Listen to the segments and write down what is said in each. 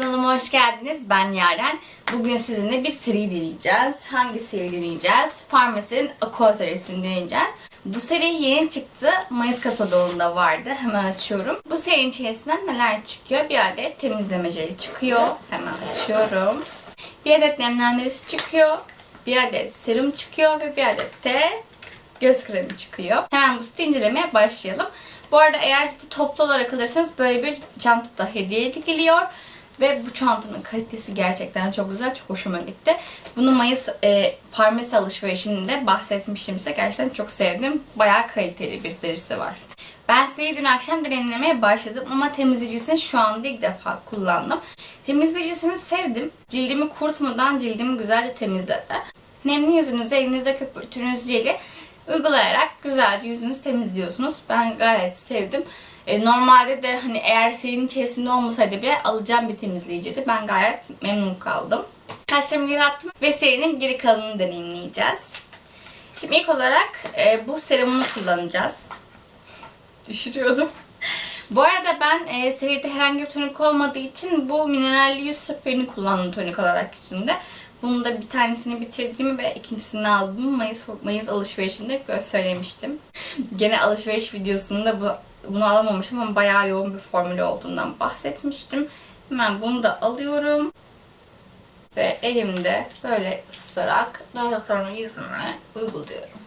kanalıma hoş geldiniz. Ben Yaren. Bugün sizinle bir seri deneyeceğiz. Hangi seri deneyeceğiz? Pharmacy'nin Aqua serisini deneyeceğiz. Bu seri yeni çıktı. Mayıs kataloğunda vardı. Hemen açıyorum. Bu serinin içerisinden neler çıkıyor? Bir adet temizleme jeli çıkıyor. Hemen açıyorum. Bir adet nemlendiricisi çıkıyor. Bir adet serum çıkıyor ve bir adet de göz kremi çıkıyor. Hemen bu seti incelemeye başlayalım. Bu arada eğer seti toplu olarak alırsanız böyle bir çanta da hediye geliyor. Ve bu çantanın kalitesi gerçekten çok güzel. Çok hoşuma gitti. Bunu Mayıs e, farmasi alışverişinde bahsetmiştim size. Gerçekten çok sevdim. Bayağı kaliteli bir derisi var. Ben seriyi dün akşam deneyimlemeye başladım ama temizleyicisini şu anda ilk defa kullandım. Temizleyicisini sevdim. Cildimi kurutmadan cildimi güzelce temizledi. Nemli yüzünüze elinizde köpürtünüz jeli uygulayarak güzelce yüzünüzü temizliyorsunuz. Ben gayet sevdim. E, normalde de hani eğer serinin içerisinde olmasaydı bile alacağım bir temizleyiciydi. Ben gayet memnun kaldım. Saçlarımı geri attım ve serinin geri kalanını deneyimleyeceğiz. Şimdi ilk olarak e, bu serumunu kullanacağız. Düşürüyordum. Bu arada ben e, seride herhangi bir tonik olmadığı için bu mineralli yüz spreyi kullandım tonik olarak yüzümde. Bunun da bir tanesini bitirdiğimi ve ikincisini aldım. Mayıs, Mayıs alışverişinde söylemiştim. Gene alışveriş videosunda bu, bunu alamamıştım ama bayağı yoğun bir formülü olduğundan bahsetmiştim. Hemen bunu da alıyorum. Ve elimde böyle ısıtarak daha sonra yüzüme uyguluyorum.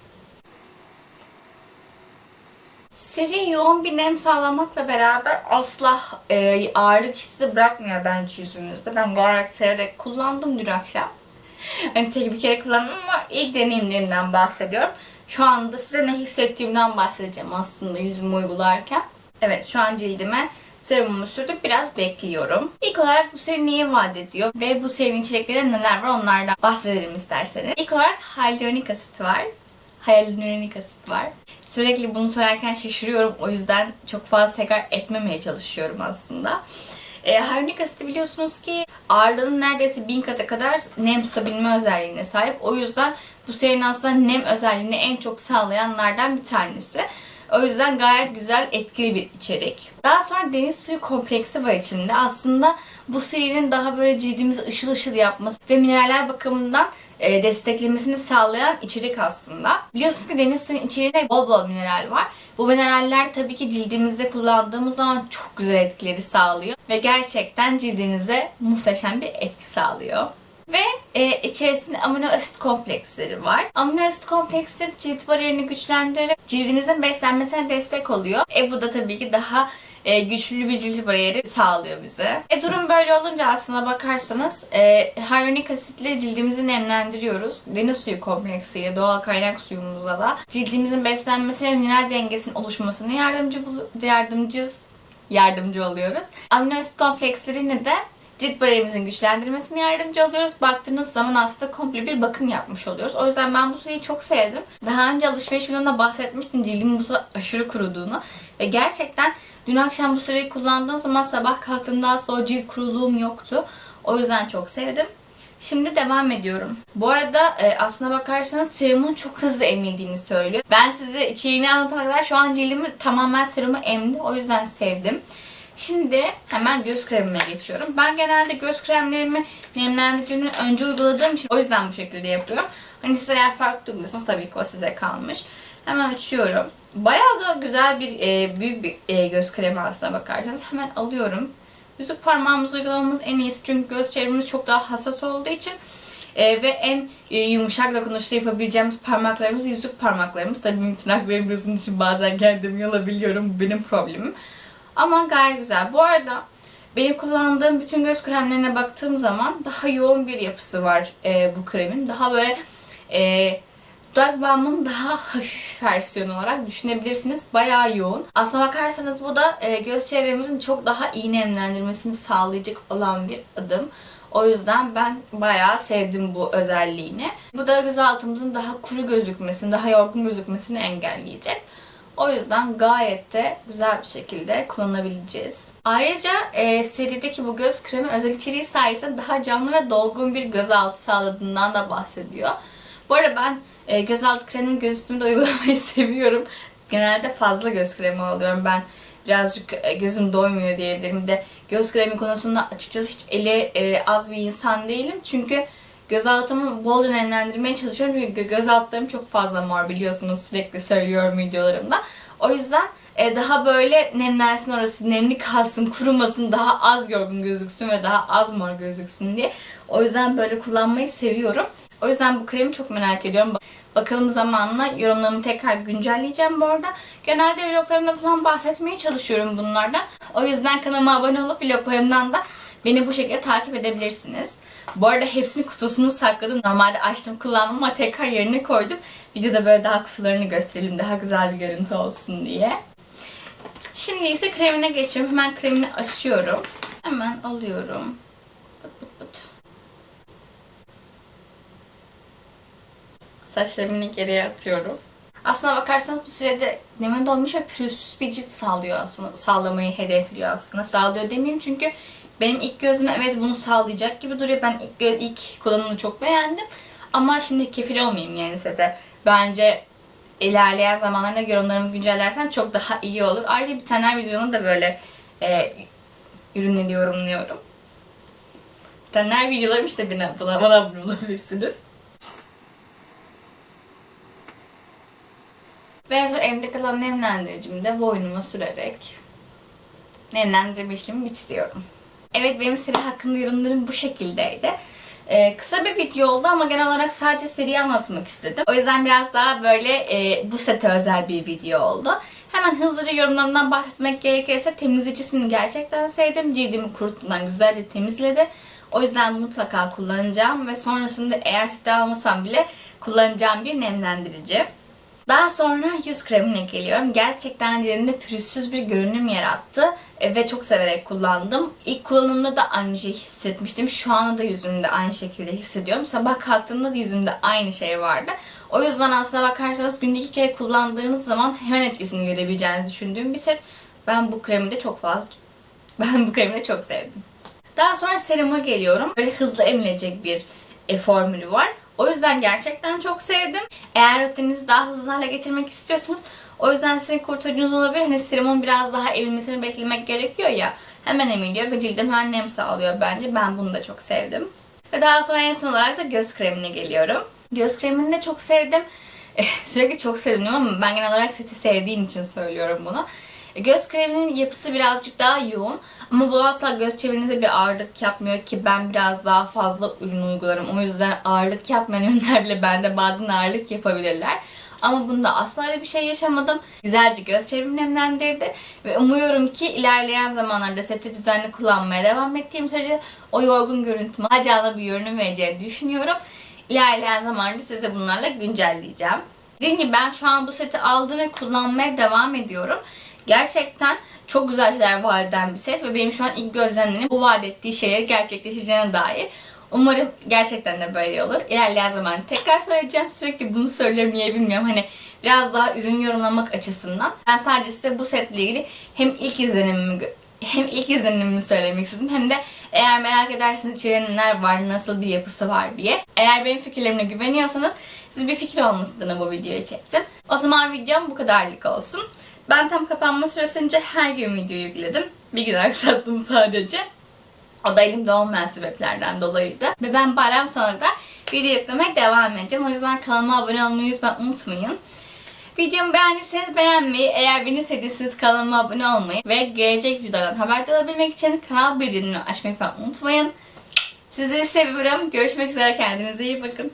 Seri yoğun bir nem sağlamakla beraber asla e, ağırlık hissi bırakmıyor bence yüzünüzde. Ben gayet severek kullandım dün akşam. Hani tek bir kere kullandım ama ilk deneyimlerimden bahsediyorum. Şu anda size ne hissettiğimden bahsedeceğim aslında yüzümü uygularken. Evet şu an cildime serumumu sürdük. Biraz bekliyorum. İlk olarak bu seri niye vaat ediyor? Ve bu serinin içeriklerinde neler var onlardan bahsedelim isterseniz. İlk olarak hyaluronik asit var. Hyaluronik asit var. Sürekli bunu söylerken şaşırıyorum. O yüzden çok fazla tekrar etmemeye çalışıyorum aslında. E, hyaluronik asit biliyorsunuz ki ağırlığının neredeyse bin kata kadar nem tutabilme özelliğine sahip. O yüzden bu serinin aslında nem özelliğini en çok sağlayanlardan bir tanesi. O yüzden gayet güzel, etkili bir içerik. Daha sonra deniz suyu kompleksi var içinde. Aslında bu serinin daha böyle cildimizi ışıl ışıl yapması ve mineraller bakımından e, desteklemesini sağlayan içerik aslında. Biliyorsunuz ki deniz suyunun içeriğinde bol bol mineral var. Bu mineraller tabii ki cildimizde kullandığımız zaman çok güzel etkileri sağlıyor. Ve gerçekten cildinize muhteşem bir etki sağlıyor. Ve e, içerisinde amino asit kompleksleri var. Amino asit kompleksleri cilt bariyerini güçlendirerek cildinizin beslenmesine destek oluyor. E bu da tabii ki daha e, güçlü bir cilt bariyeri sağlıyor bize. E durum böyle olunca aslına bakarsanız e, hyaluronik asitle cildimizi nemlendiriyoruz. Deniz suyu kompleksiyle doğal kaynak suyumuzla da cildimizin beslenmesine mineral dengesinin oluşmasına yardımcı yardımcı yardımcı oluyoruz. Amino asit komplekslerine de cilt bariyerimizin güçlendirmesine yardımcı oluyoruz. Baktığınız zaman aslında komple bir bakım yapmış oluyoruz. O yüzden ben bu suyu çok sevdim. Daha önce alışveriş videomda bahsetmiştim cildimin bu sıra aşırı kuruduğunu. Ve gerçekten dün akşam bu sırayı kullandığım zaman sabah kalktığımda asla o cilt kuruluğum yoktu. O yüzden çok sevdim. Şimdi devam ediyorum. Bu arada e, aslına bakarsanız serumun çok hızlı emildiğini söylüyor. Ben size içeriğini anlatana kadar şu an cildimi tamamen serumu emdi. O yüzden sevdim. Şimdi hemen göz kremime geçiyorum. Ben genelde göz kremlerimi nemlendiricimden önce uyguladığım için o yüzden bu şekilde yapıyorum. Hani siz eğer farklı uyguluyorsanız tabii ki o size kalmış. Hemen açıyorum. Bayağı da güzel bir e, büyük bir e, göz kremi aslına bakarsanız. Hemen alıyorum. Yüzük parmağımızı uygulamamız en iyisi çünkü göz çevremiz çok daha hassas olduğu için e, ve en e, yumuşak dokunuşla yapabileceğimiz parmaklarımız yüzük parmaklarımız. Tabii tırnaklarım uzun için bazen kendimi yalabiliyorum. Bu benim problemim. Ama gayet güzel. Bu arada benim kullandığım bütün göz kremlerine baktığım zaman daha yoğun bir yapısı var e, bu kremin. Daha böyle e, dudak balmının daha hafif versiyonu olarak düşünebilirsiniz. Bayağı yoğun. Aslına bakarsanız bu da e, göz çevremizin çok daha iyi nemlendirmesini sağlayacak olan bir adım. O yüzden ben bayağı sevdim bu özelliğini. Bu da göz altımızın daha kuru gözükmesini, daha yorgun gözükmesini engelleyecek. O yüzden gayet de güzel bir şekilde kullanabileceğiz. Ayrıca e, serideki bu göz kremi özel içeriği sayesinde daha canlı ve dolgun bir gözaltı sağladığından da bahsediyor. Bu arada ben e, gözaltı kremini göz üstümde uygulamayı seviyorum. Genelde fazla göz kremi alıyorum. Ben birazcık e, gözüm doymuyor diyebilirim. De göz kremi konusunda açıkçası hiç eli e, az bir insan değilim. Çünkü göz altımı bolca nemlendirmeye çalışıyorum. Çünkü göz altlarım çok fazla mor biliyorsunuz sürekli söylüyorum videolarımda. O yüzden e, daha böyle nemlensin orası, nemli kalsın, kurumasın, daha az yorgun gözüksün ve daha az mor gözüksün diye. O yüzden böyle kullanmayı seviyorum. O yüzden bu kremi çok merak ediyorum. Bakalım zamanla yorumlarımı tekrar güncelleyeceğim bu arada. Genelde vloglarımda falan bahsetmeye çalışıyorum bunlardan. O yüzden kanalıma abone olup vloglarımdan da beni bu şekilde takip edebilirsiniz. Bu arada hepsini kutusunu sakladım. Normalde açtım kullandım ama tekrar yerine koydum. Videoda böyle daha kutularını gösterelim. Daha güzel bir görüntü olsun diye. Şimdi ise kremine geçiyorum. Hemen kremini açıyorum. Hemen alıyorum. Pıt pıt pıt. Saçlarımı geriye atıyorum. Aslına bakarsanız bu sürede nemin dolmuş ve pürüzsüz bir cilt sağlıyor aslında. Sağlamayı hedefliyor aslında. Sağlıyor demeyeyim çünkü benim ilk gözüme evet bunu sağlayacak gibi duruyor. Ben ilk, ilk kullanımını çok beğendim. Ama şimdi kefil olmayayım yani sete. Bence ilerleyen zamanlarda yorumlarımı güncellersen çok daha iyi olur. Ayrıca bir tane videonun da böyle e, ürünleri yorumluyorum. Bitenler videolarım işte bana, bana, bana bulabilirsiniz. Ve sonra elimde kalan nemlendiricimi de boynuma sürerek nemlendirme işlemi bitiriyorum. Evet benim seri hakkında yorumlarım bu şekildeydi. Ee, kısa bir video oldu ama genel olarak sadece seriyi anlatmak istedim. O yüzden biraz daha böyle e, bu sete özel bir video oldu. Hemen hızlıca yorumlarımdan bahsetmek gerekirse temizleyicisini gerçekten sevdim. Cildimi kurutmadan güzelce temizledi. O yüzden mutlaka kullanacağım ve sonrasında eğer site almasam bile kullanacağım bir nemlendirici. Daha sonra yüz kremine geliyorum. Gerçekten cildimde pürüzsüz bir görünüm yarattı e, ve çok severek kullandım. İlk kullanımda da aynı şeyi hissetmiştim. Şu anda da yüzümde aynı şekilde hissediyorum. Sabah kalktığımda da yüzümde aynı şey vardı. O yüzden aslına bakarsanız günde iki kere kullandığınız zaman hemen etkisini görebileceğinizi düşündüğüm bir set. Ben bu kremi de çok fazla ben bu kremi de çok sevdim. Daha sonra seruma geliyorum. Böyle hızlı emilecek bir e, formülü var. O yüzden gerçekten çok sevdim. Eğer rutininizi daha hızlı hale getirmek istiyorsanız o yüzden sizin kurtarıcınız olabilir. Hani serumun biraz daha emilmesini beklemek gerekiyor ya. Hemen emiliyor ve cildim hemen nem sağlıyor bence. Ben bunu da çok sevdim. Ve daha sonra en son olarak da göz kremine geliyorum. Göz kremini de çok sevdim. Eh, Sürekli çok sevdim ama ben genel olarak seti sevdiğim için söylüyorum bunu. E, Göz kreminin yapısı birazcık daha yoğun ama bu asla göz çevrenize bir ağırlık yapmıyor ki ben biraz daha fazla ürün uygularım. O yüzden ağırlık yapmayan ürünler bile bende bazen ağırlık yapabilirler. Ama bunda asla öyle bir şey yaşamadım. Güzelce göz çevremi nemlendirdi. Ve umuyorum ki ilerleyen zamanlarda seti düzenli kullanmaya devam ettiğim sürece o yorgun görüntüme canlı bir görünüm vereceğini düşünüyorum. İlerleyen zamanlarda size bunlarla güncelleyeceğim. Dediğim gibi ben şu an bu seti aldım ve kullanmaya devam ediyorum. Gerçekten çok güzel şeyler vaat eden bir set ve benim şu an ilk gözlemlerim bu vaat ettiği şeyleri gerçekleşeceğine dair. Umarım gerçekten de böyle olur. İlerleyen zaman tekrar söyleyeceğim. Sürekli bunu söylüyorum niye bilmiyorum. Hani biraz daha ürün yorumlamak açısından. Ben sadece size bu setle ilgili hem ilk izlenimimi hem ilk izlenimimi söylemek istedim hem de eğer merak ederseniz içeride neler var, nasıl bir yapısı var diye. Eğer benim fikirlerime güveniyorsanız siz bir fikir olmasını bu videoyu çektim. O zaman videom bu kadarlık olsun. Ben tam kapanma süresince her gün video yükledim. Bir gün aksattım sadece. O da elimde olmayan sebeplerden dolayıydı. Ve ben bayram sonra da video yüklemeye devam edeceğim. O yüzden kanalıma abone olmayı lütfen unutmayın. Videomu beğendiyseniz beğenmeyi, eğer beni sevdiyseniz kanalıma abone olmayı ve gelecek videodan haberdar olabilmek için kanal bildirimini açmayı falan unutmayın. Sizleri seviyorum. Görüşmek üzere. Kendinize iyi bakın.